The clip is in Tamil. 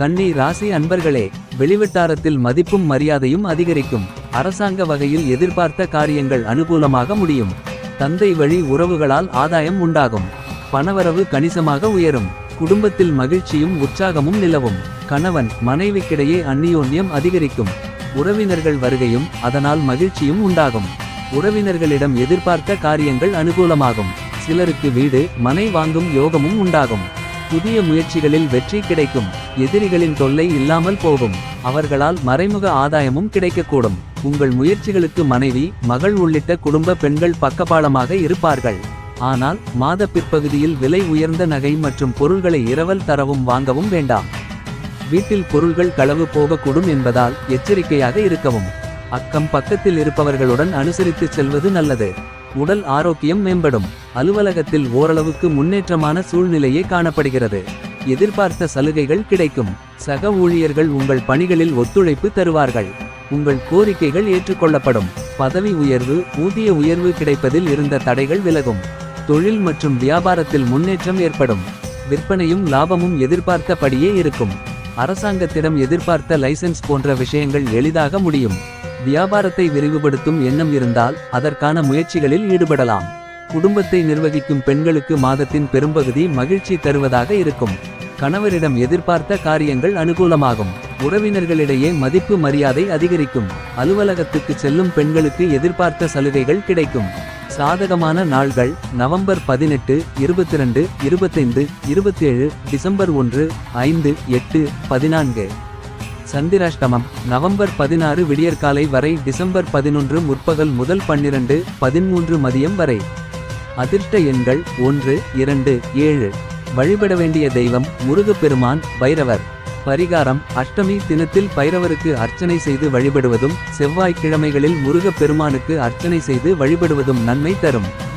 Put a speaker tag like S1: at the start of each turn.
S1: கன்னி ராசி அன்பர்களே வெளிவட்டாரத்தில் மதிப்பும் மரியாதையும் அதிகரிக்கும். அரசாங்க வகையில் எதிர்பார்த்த காரியங்கள் அனுகூலமாக முடியும். தந்தை வழி உறவுகளால் ஆதாயம் உண்டாகும். பணவரவு கணிசமாக உயரும். குடும்பத்தில் மகிழ்ச்சியும் உற்சாகமும் நிலவும். கணவன் மனைவிக்கிடையே அந்நியோன்யம் அதிகரிக்கும். உறவினர்கள் வருகையும் அதனால் மகிழ்ச்சியும் உண்டாகும். உறவினர்களிடம் எதிர்பார்த்த காரியங்கள் அனுகூலமாகும். சிலருக்கு வீடு மனை வாங்கும் யோகமும் உண்டாகும். புதிய முயற்சிகளில் வெற்றி கிடைக்கும். எதிரிகளின் தொல்லை இல்லாமல் போகும். அவர்களால் மறைமுக ஆதாயமும் கிடைக்கக்கூடும். உங்கள் முயற்சிகளுக்கு மனைவி மகள் உள்ளிட்ட குடும்ப பெண்கள் பக்கபாலமாக இருப்பார்கள். ஆனால் மாத பிற்பகுதியில் விலை உயர்ந்த நகை மற்றும் பொருள்களை இரவல் தரவும் வாங்கவும் வேண்டாம். வீட்டில் பொருள்கள் களவு போகக்கூடும் என்பதால் எச்சரிக்கையாக இருக்கவும். அக்கம் பக்கத்தில் இருப்பவர்களுடன் அனுசரித்து செல்வது நல்லது. உடல் ஆரோக்கியம் மேம்படும். அலுவலகத்தில் ஓரளவுக்கு முன்னேற்றமான சூழ்நிலையே காணப்படுகிறது. எதிர்பார்த்த சலுகைகள் கிடைக்கும். சக ஊழியர்கள் உங்கள் பணிகளில் ஒத்துழைப்பு தருவார்கள். உங்கள் கோரிக்கைகள் ஏற்றுக்கொள்ளப்படும். பதவி உயர்வு ஊதிய உயர்வு கிடைப்பதில் இருந்த தடைகள் விலகும். தொழில் மற்றும் வியாபாரத்தில் முன்னேற்றம் ஏற்படும். விற்பனையும் லாபமும் எதிர்பார்த்தபடியே இருக்கும். அரசாங்கத்திடம் எதிர்பார்த்த லைசென்ஸ் போன்ற விஷயங்கள் எளிதாக முடியும். வியாபாரத்தை விரிவுபடுத்தும் எண்ணம் இருந்தால் அதற்கான முயற்சிகளில் ஈடுபடலாம். குடும்பத்தை நிர்வகிக்கும் பெண்களுக்கு மாதத்தின் பெரும்பகுதி மகிழ்ச்சி தருவதாக இருக்கும். கணவரிடம் எதிர்பார்த்த காரியங்கள் அனுகூலமாகும். உறவினர்களிடையே மதிப்பு மரியாதை அதிகரிக்கும். அலுவலகத்துக்கு செல்லும் பெண்களுக்கு எதிர்பார்த்த சலுகைகள் கிடைக்கும். சாதகமான நாள்கள் நவம்பர் பதினெட்டு இருபத்தி ரெண்டு இருபத்தைந்து இருபத்தேழு டிசம்பர் ஒன்று ஐந்து எட்டு பதினான்கு. சந்திராஷ்டமம் நவம்பர் பதினாறு விடியற்காலை வரை டிசம்பர் பதினொன்று முற்பகல் முதல் பன்னிரண்டு பதிமூன்று மதியம் வரை. அதிர்ஷ்ட எண்கள் ஒன்று இரண்டு ஏழு. வழிபட வேண்டிய தெய்வம் முருகப்பெருமான் பைரவர். பரிகாரம் அஷ்டமி தினத்தில் பைரவருக்கு அர்ச்சனை செய்து வழிபடுவதும் செவ்வாய்க்கிழமைகளில் முருகப்பெருமானுக்கு அர்ச்சனை செய்து வழிபடுவதும் நன்மை தரும்.